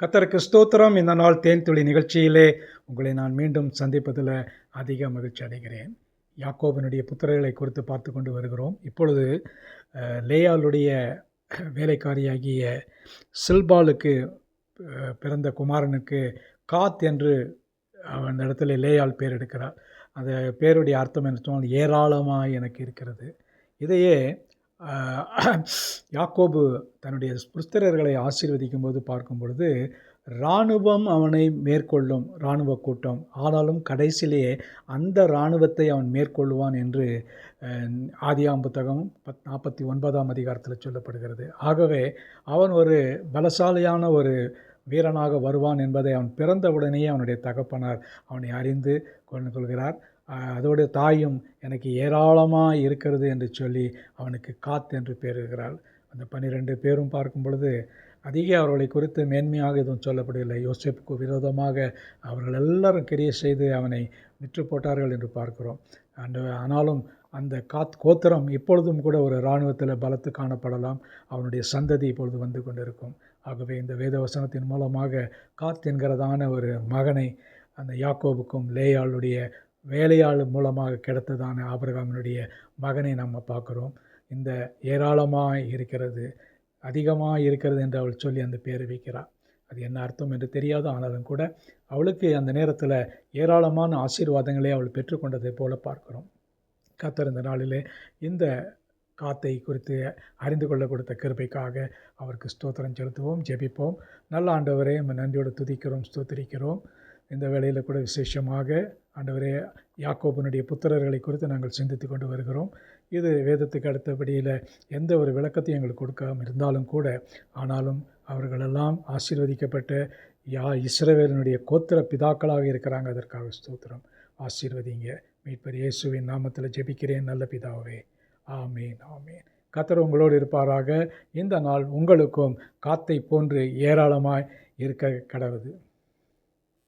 கத்தருக்கு ஸ்தோத்திரம். இந்த நாள் தேன் துளி நிகழ்ச்சியிலே உங்களை நான் மீண்டும் சந்திப்பதில் அதிக மகிழ்ச்சி அடைகிறேன். யாக்கோபனுடைய புத்திரர்களை குறித்து பார்த்து கொண்டு வருகிறோம். இப்பொழுது லேயாளுடைய வேலைக்காரியாகிய சில்பாலுக்கு பிறந்த குமாரனுக்கு காத் என்று அந்த இடத்துல லேயால் பேர் எடுக்கிறார். அந்த பேருடைய அர்த்தம் என்ன சொன்னால் ஏராளமாக எனக்கு இருக்கிறது. இதையே யாக்கோபு தன்னுடைய புஸ்தரர்களை ஆசீர்வதிக்கும் போது பார்க்கும் பொழுது இராணுவம் அவனை மேற்கொள்ளும் இராணுவ கூட்டம். ஆனாலும் கடைசியிலேயே அந்த இராணுவத்தை அவன் மேற்கொள்ளுவான் என்று ஆதியாம் புத்தகம் பத் நாற்பத்தி ஒன்பதாம் அதிகாரத்தில் சொல்லப்படுகிறது. ஆகவே அவன் ஒரு பலசாலியான ஒரு வீரனாக வருவான் என்பதை அவன் பிறந்தவுடனேயே அவனுடைய தகப்பனார் அவனை அறிந்து கொண்டு கொள்கிறார். அதோடைய தாயும் எனக்கு ஏராளமாக இருக்கிறது என்று சொல்லி அவனுக்கு காத் என்று பேருகிறாள் அந்த பன்னிரெண்டு பேரும் பார்க்கும் பொழுது அதிக அவர்களை குறித்து மேன்மையாக எதுவும் சொல்லப்படவில்லை. யோசிப்புக்கு விரோதமாக அவர்கள் எல்லாரும் கிரியை செய்து அவனை விற்று போட்டார்கள் என்று பார்க்கிறோம். அந்த ஆனாலும் அந்த காத் கோத்திரம் இப்பொழுதும் கூட ஒரு இராணுவத்தில் பலத்து காணப்படலாம். அவனுடைய சந்ததி இப்பொழுது வந்து கொண்டிருக்கும். ஆகவே இந்த வேத வசனத்தின் மூலமாக காத் என்கிறதான ஒரு மகனை அந்த யாக்கோபுக்கும் லேயாளுடைய வேலையாள் மூலமாக கிடைத்ததான ஆபிரகாமினுடைய மகனை நம்ம பார்க்குறோம். இந்த ஏராளமாக இருக்கிறது அதிகமாக இருக்கிறது என்று அவள் சொல்லி அந்த பேரை வைக்கிறாள் அது என்ன அர்த்தம் என்று தெரியாது ஆனாலும் கூட அவளுக்கு அந்த நேரத்தில் ஏராளமான ஆசீர்வாதங்களை அவள் பெற்றுக்கொண்டதை போல பார்க்கிறோம். கத்தர் இந்த நாளிலே இந்த காத்தை குறித்து அறிந்து கொள்ள கொடுத்த கிருபைக்காக அவருக்கு ஸ்தோத்திரம் செலுத்துவோம் ஜெபிப்போம். நல்ல ஆண்டவரே நம்ம நன்றியோடு துதிக்கிறோம் ஸ்தோத்திரிக்கிறோம். இந்த வேளையில் கூட விசேஷமாக ஆண்டவரே யாக்கோபனுடைய புத்திரர்களை குறித்து நாங்கள் சிந்தித்து கொண்டு வருகிறோம். இது வேதத்துக்கு அடுத்தபடியில் எந்த ஒரு விளக்கத்தையும் எங்களுக்கு கொடுக்காம இருந்தாலும் கூட ஆனாலும் அவர்களெல்லாம் ஆசீர்வதிக்கப்பட்ட யா இஸ்ரவேலனுடைய கோத்திர பிதாக்களாக இருக்கிறாங்க. அதற்காக ஸ்தோத்திரம். ஆசீர்வதிங்க. மீட்பர் இயேசுவின் நாமத்தில் ஜெபிக்கிறேன். நல்ல பிதாவே. ஆமேன் ஆமேன். கத்தர் உங்களோடு இருப்பாராக. இந்த நாள் உங்களுக்கும் காத்தை போன்று ஏராளமாய் இருக்க கடவுது.